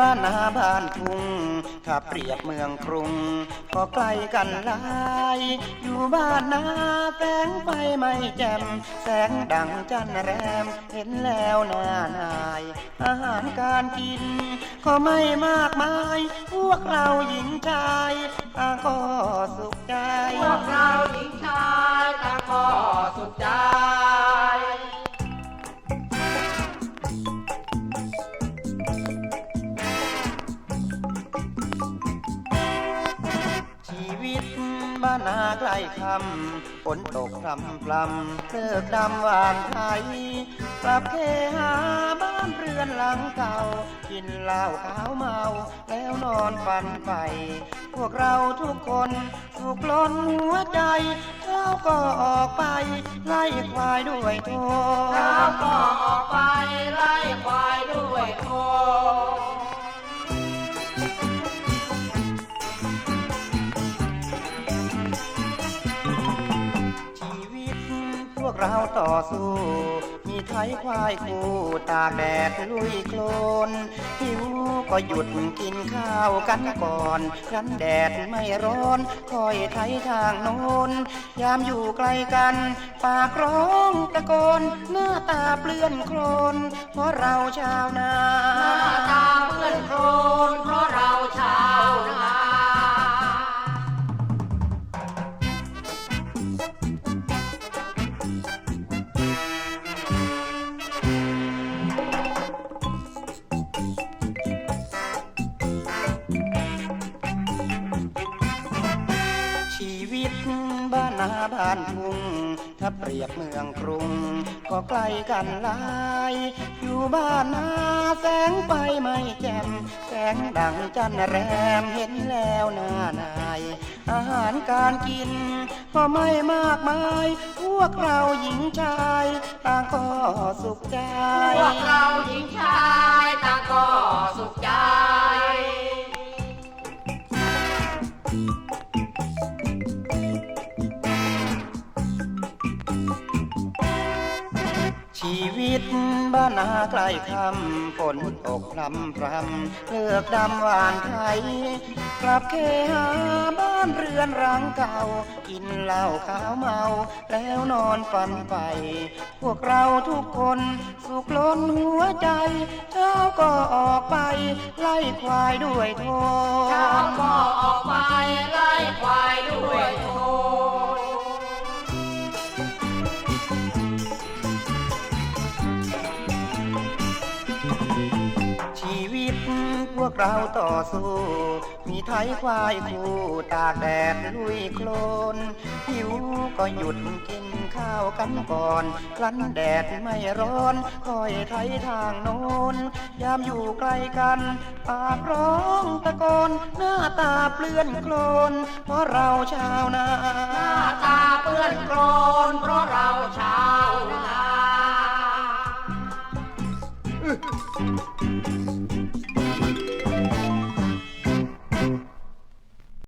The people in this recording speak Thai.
บ้านนาบ้านทุ่งถ้าเปรียบเมืองกรุง ก็ไกลกันหลายอยู่บ้านนาแสงไฟไม่แจ่มแสงดังจันแรม เห็นแล้วน่านาย อาหารการกิน ก็ไม่มากมาย พวกเราหญิงชายต่างก็สุขใจ พวกเราหญิงชายต่าง นนาใกล้คำฝนตกพรำพรำเลิกดำวานไทยกลับเคหาบ้านเรือนหลังเก่า กินเหล้าขาวเมา แล้วนอนฝันไป พวกเราทุกคนสุขล้นหัวใจเช้าก็ออกไป ไล่ควายด้วยโทเราก็ออกไป ไล่ควายด้วยโค กเราต่อสู้ มีไทยควายคู่ตากแดดลุยโคลนหิวก็หยุดกินข้าวกันก่อนครั้นแดดไม่ร้อน คอยไทยทางโน้น ยามอยู่ไกลกัน ปากร้องตะโกน หน้าตาเปลื้อนโคลนเพราะเราชาวนา บ้านนาบ้านทุ่งถ้าเปรียบเมืองกรุง ก็ไกล้กันหลาย อยู่บ้านนาแสงไฟไม่แจ่มแสงดังจันแรมเห็นแล้วหน่านาย อาหารการกิน ก็ไม่มากมาย พวกเราหญิงชาย ต่างก็สุขใจ พวกเราหญิงชาย นนาใกล้คำฝนตกพรำพรำเลือกดำหวานไทยกลับเคหาบ้านเรือนรังเก่า กินเหล้าขาวเมา แล้วนอนฝันไป พวกเราทุกคนสุขล้นหัวใจเช้าก็ออกไป ไล่ควายด้วยโทเช้าก็ออกไป ไล่ควายด้วย วกเราต่อสู้ มีไทยควายคู่ตากแดดลุยโคลนหิวก็หยุดกินข้าวกันก่อนครั้นแดดไม่ร้อนคอยไทยทางโน้น ยามอยู่ใกล้กัน ปากร้องตะโกนหน้าตาเปลื้อนโคลน เพราะเราชาวนาหน้าตาเปื้อนโคลน เพราะเราชาวนา